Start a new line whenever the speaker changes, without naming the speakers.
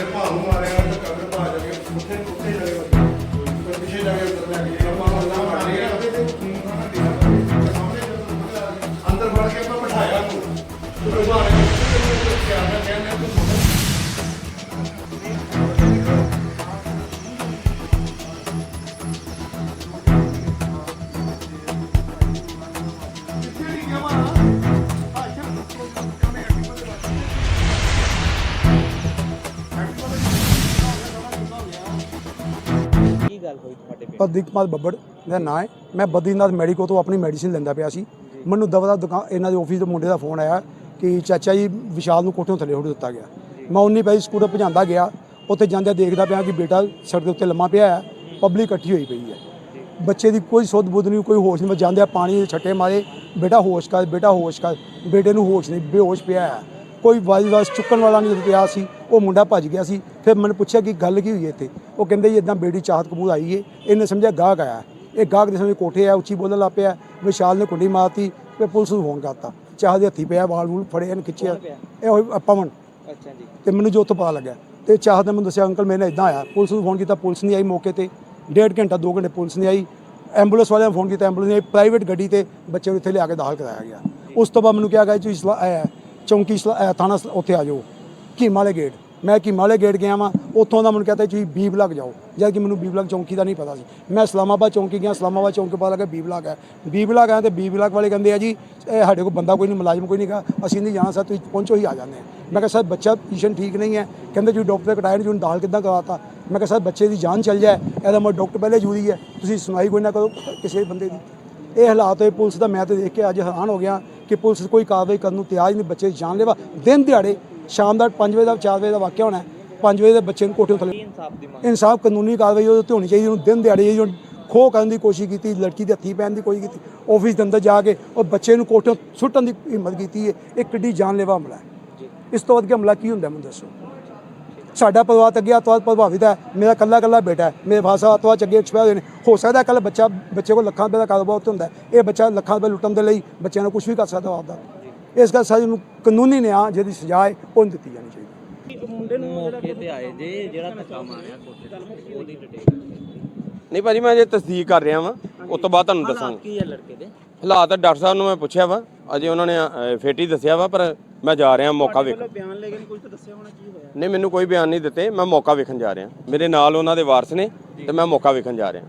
ਬੇਟਾ ਨੂੰ ਲੱਗਦਾ
ਗੱਲ ਹੋਈ ਤੁਹਾਡੇ ਪਿੰਡ
ਪ੍ਰਦੀਪ ਕੁਮਾਰ ਬੱਬੜ ਮੇਰਾ ਨਾਂ ਹੈ। ਮੈਂ ਬਦਰੀਨਾਥ ਮੈਡੀਕੋ ਤੋਂ ਆਪਣੀ ਮੈਡੀਸਿਨ ਲੈਂਦਾ ਪਿਆ ਸੀ। ਮੈਨੂੰ ਦਵਾ ਦੁਕਾਨ ਇਹਨਾਂ ਦੇ ਆਫਿਸ ਦੇ ਮੁੰਡੇ ਦਾ ਫੋਨ ਆਇਆ ਕਿ ਚਾਚਾ ਜੀ ਵਿਸ਼ਾਲ ਨੂੰ ਕੋਠਿਓਂ ਥੱਲੇ ਹੁੱਟ ਦਿੱਤਾ ਗਿਆ। ਮੈਂ ਉਨੀ ਪੈਸੇ ਸਕੂਟਰ ਭਜਾਉਂਦਾ ਗਿਆ। ਉੱਥੇ ਜਾਂਦਿਆਂ ਦੇਖਦਾ ਪਿਆ ਕਿ ਬੇਟਾ ਸੜਕ ਦੇ ਉੱਤੇ ਲੰਮਾ ਪਿਆ ਹੈ ਪਬਲਿਕ ਇਕੱਠੀ ਹੋਈ ਪਈ ਹੈ। ਬੱਚੇ ਦੀ ਕੋਈ ਸੁੱਧ ਬੁੱਧ ਨਹੀਂ ਕੋਈ ਹੋਸ਼ ਨਹੀਂ ਮੈਂ ਜਾਂਦਿਆਂ ਪਾਣੀ ਦੇ ਛੱਟੇ ਮਾਰੇ ਬੇਟਾ ਹੋਸ਼ ਕਰ ਬੇਟਾ ਹੋਸ਼ ਕਰ ਬੇਟੇ ਨੂੰ ਹੋਸ਼ ਨਹੀਂ ਬੇਹੋਸ਼ ਪਿਆ ਹੈ। ਕੋਈ ਵਾਜ ਚੁੱਕਣ ਵਾਲਾ ਨਹੀਂ ਪਿਆ ਸੀ ਉਹ ਮੁੰਡਾ ਭੱਜ ਗਿਆ ਸੀ। ਫਿਰ ਮੈਨੂੰ ਪੁੱਛਿਆ ਕਿ ਗੱਲ ਕੀ ਹੋਈ ਇੱਥੇ? ਉਹ ਕਹਿੰਦੇ ਜੀ ਇਦਾਂ ਬੇਟੀ ਚਾਹਤ ਕਬੂਲ ਆਈ ਏ ਇਹਨੇ ਸਮਝਿਆ ਗਾਹਕ ਆਇਆ। ਇਹ ਗਾਹਕ ਦੇ ਸਮੇਂ ਕੋਠੇ ਆ ਉੱਚੀ ਬੋਲਣ ਲੱਗ ਪਿਆ ਵਿਸ਼ਾਲ ਨੇ ਕੁੰਡੀ ਮਾਰਤੀ ਤੇ ਪੁਲਿਸ ਨੂੰ ਫੋਨ ਕਰਤਾ। ਚਾਹ ਦੇ ਹੱਥੀ ਪਿਆ ਵਾਲ ਵੂਲ ਫੜੇ ਇਹਨੇ ਖਿੱਚਿਆ? ਇਹ ਹੋਈ ਪਵਨ
ਅੱਛਾ ਜੀ।
ਤੇ ਮੈਨੂੰ ਜੋ ਉੱਥੋਂ ਪਤਾ ਲੱਗਾ ਤੇ ਚਾਹਤ ਨੇ ਮੈਨੂੰ ਦੱਸਿਆ ਅੰਕਲ ਮੇਰੇ ਨਾਲ ਇਦਾਂ ਆਇਆ। ਪੁਲਿਸ ਨੂੰ ਫੋਨ ਕੀਤਾ ਪੁਲਿਸ ਨਹੀਂ ਆਈ ਮੌਕੇ ਤੇ। ਡੇਢ ਘੰਟਾ 2 ਘੰਟੇ ਪੁਲਿਸ ਨਹੀਂ ਆਈ। ਐਂਬੂਲੈਂਸ ਵਾਲਿਆਂ ਨੇ ਫੋਨ ਕੀਤਾ ਐਂਬੂਲੈਂਸ ਨਹੀਂ ਆਈ। ਪ੍ਰਾਈਵੇਟ ਗੱਡੀ ਤੇ ਬੱਚੇ ਨੂੰ ਇੱਥੇ ਲਿਆ ਕੇ ਦਾਖਲ ਕਰਾਇਆ ਗਿਆ। ਉਸ ਤੋਂ ਬਾਅਦ ਮੈਨੂੰ ਕਿਹਾ ਗਿਆ ਜੀ ਇਸਲਾ ਚੌਂਕੀ ਥਾਣਾ ਉੱਥੇ ਆ ਜਾਓ। ਕੀਮਾ ਵਾਲੇ ਗੇਟ। ਮੈਂ ਕੀਮਾ ਵਾਲੇ ਗੇਟ ਗਿਆ ਵਾਂ, ਉੱਥੋਂ ਦਾ ਮੈਨੂੰ ਕਹਿੰਦਾ ਜੀ ਬੀ ਬਲਾਕ ਜਾਓ। ਜਦ ਕਿ ਮੈਨੂੰ ਬੀ ਬਲਾਕ ਚੌਂਕੀ ਦਾ ਨਹੀਂ ਪਤਾ ਸੀ। ਮੈਂ ਇਸਲਾਮਾਬਾਦ ਚੌਂਕੀ ਗਿਆ, ਇਸਲਾਮਾਬਾਦ ਚੌਂਕੀ ਪਤਾ ਲੱਗਾ ਬੀ ਬਲਾਕ ਹੈ। ਬੀ ਬਲਾਕ ਆਇਆ ਤੇ ਬੀ ਬਲਾਕ ਵਾਲੇ ਕਹਿੰਦੇ ਆ ਜੀ, ਇਹ ਸਾਡੇ ਕੋਲ ਬੰਦਾ ਕੋਈ ਨਹੀਂ, ਮੁਲਾਜ਼ਮ ਕੋਈ ਨਹੀਂ ਗਾ ਅਸੀਂ ਨਹੀਂ ਜਾਣਾ, ਸਰ, ਤੁਸੀਂ ਪਹੁੰਚੋ ਹੀ ਆ ਜਾਂਦੇ ਹਾਂ ਮੈਂ ਕਿਹਾ, ਸਰ, ਬੱਚਾ ਪੋਜੀਸ਼ਨ ਠੀਕ ਨਹੀਂ ਹੈ। ਕਹਿੰਦੇ, ਜੀ, ਡਾਕਟਰ ਕਟਾਇਆ ਨਹੀਂ ਜੀ ਦਾਲ ਕਿੱਦਾਂ ਕਰਾਤਾ ਮੈਂ ਕਿਹਾ, ਸਰ, ਬੱਚੇ ਦੀ ਜਾਨ ਚੱਲ ਜਾਏ, ਇਹਦਾ ਮੈਂ ਡਾਕਟਰ ਪਹਿਲੇ ਜ਼ਰੂਰੀ ਹੈ। ਤੁਸੀਂ ਸੁਣਾਈ ਕੋਈ ਨਾ ਕਰੋ ਕਿਸੇ ਬੰਦੇ ਦੀ। ਇਹ ਹਾਲਾਤ ਹੋਏ, ਪੁਲਿਸ ਦਾ ਮੈਂ ਤੇ ਦੇਖ ਕੇ ਅੱਜ ਹੈਰਾਨ ਹੋ ਗਿਆ ਕਿ ਪੁਲਿਸ ਕੋਈ ਕਾਰਵਾਈ ਕਰਨ ਨੂੰ ਤਿਆਰ ਹੀ ਨਹੀਂ, ਬੱਚੇ ਦੀ ਜਾਨ ਲੈਵਾ। ਦਿਨ ਦਿਹਾੜੇ ਸ਼ਾਮ ਦਾ 5 ਵਜੇ ਦਾ 4 ਵਜੇ ਦਾ ਵਾਕਿਆ ਹੋਣਾ 5 ਵਜੇ ਦੇ ਬੱਚੇ ਨੂੰ ਕੋਠੇ ਥੱਲੇ
ਇਨਸਾਫ ਦੀ ਮੰਗ।
ਇਨਸਾਫ ਕਾਨੂੰਨੀ ਕਾਰਵਾਈ ਉਹਦੇ ਉੱਤੇ ਹੋਣੀ ਚਾਹੀਦੀ ਉਹਨੂੰ ਦਿਨ ਦਿਹਾੜੇ ਜਿਹੀ ਖੋ ਕਰਨ ਦੀ ਕੋਸ਼ਿਸ਼ ਕੀਤੀ ਲੜਕੀ ਦੇ ਹੱਥੀ ਪੈਣ ਦੀ ਕੋਸ਼ਿਸ਼ ਕੀਤੀ ਆਫਿਸ ਦੇ ਅੰਦਰ ਜਾ ਕੇ ਉਹ ਬੱਚੇ ਨੂੰ ਕੋਠੇ ਸੁੱਟਣ ਦੀ ਹਿੰਮਤ ਕੀਤੀ ਹੈ। ਇਹ ਕਿੱਡੀ ਜਾਨਲੇਵਾ ਹਮਲਾ ਹੈ। ਇਸ ਤੋਂ ਵੱਧ ਕੇ ਹਮਲਾ ਕੀ ਹੁੰਦਾ ਮੈਨੂੰ ਦੱਸੋ? ਸਾਡਾ ਪਰਿਵਾਰ ਅੱਗੇ ਅੱਤਵਾਦ ਪ੍ਰਭਾਵਿਤ ਹੈ। ਮੇਰਾ ਕੱਲਾ ਕੱਲਾ ਬੇਟਾ ਹੈ। ਮੇਰੇ ਭਾਸਾ ਅੱਤਵਾਦ 'ਚ ਅੱਗੇ ਐਕਸਪਾਇਰ ਹੋਏ ਨੇ। ਹੋ ਸਕਦਾ ਕੱਲ ਬੱਚਾ ਬੱਚੇ ਕੋਲ ਲੱਖਾਂ ਰੁਪਏ ਦਾ ਕਾਰੋਬਾਰ ਹੁੰਦਾ। ਇਹ ਬੱਚਾ ਲੱਖਾਂ ਰੁਪਏ ਲੁੱਟਣ ਦੇ ਲਈ ਬੱਚਿਆਂ ਨੂੰ ਕੁਝ ਵੀ ਕਰ ਸਕਦਾ ਆਪਦਾ। ਇਸ ਕਰਕੇ ਸਾਨੂੰ ਕਾਨੂੰਨੀ ਨਿਆਂ ਜਿਹਦੀ ਸਜ਼ਾ ਹੈ ਉਹ ਦਿੱਤੀ ਜਾਣੀ ਚਾਹੀਦੀ।
ਮੁੰਡੇ ਨੂੰ ਮੌਕੇ ਤੇ ਆਏ ਜੇ ਜਿਹੜਾ ਧੱਕਾ ਮਾਰਿਆ ਕੋਠੇ ਤੇ ਉਹਦੀ ਡਿਟੇਲ
ਨਹੀਂ ਭਾਜੀ ਮੈਂ ਜੇ ਤਸਦੀਕ ਕਰ ਰਿਹਾ ਵਾਂ। ਉਸ ਤੋਂ ਬਾਅਦ ਤੁਹਾਨੂੰ ਦੱਸਾਂਗਾ।
ਕੀ ਹੈ ਲੜਕੇ ਦੇ?
ਹਾਲਾਤ ਡਾਕਟਰ ਸਾਹਿਬ ਨੂੰ ਮੈਂ ਪੁੱਛਿਆ ਵਾ। ਅਜੇ ਉਹਨਾਂ ਨੇ ਅ, ਫੇਟੀ ਦੱਸਿਆ ਵਾ ਪਰ ਮੈਂ ਜਾ ਰਿਹਾ ਮੌਕਾ ਵੇਖਣ।
ਬਿਆਨ ਲੈ ਕੇ ਕੁਝ ਤਾਂ ਦੱਸਿਆ ਹੋਣਾ ਕੀ ਹੋਇਆ?
ਨਹੀਂ ਮੈਨੂੰ ਕੋਈ ਬਿਆਨ ਨਹੀਂ ਦਿੱਤੇ। ਮੈਂ ਮੌਕਾ ਵੇਖਣ ਜਾ ਰਿਹਾ। ਮੇਰੇ ਨਾਲ ਉਹਨਾਂ ਦੇ ਵਾਰਸ ਨੇ ਤੇ ਮੈਂ ਮੌਕਾ ਵੇਖਣ ਜਾ ਰਿਹਾ।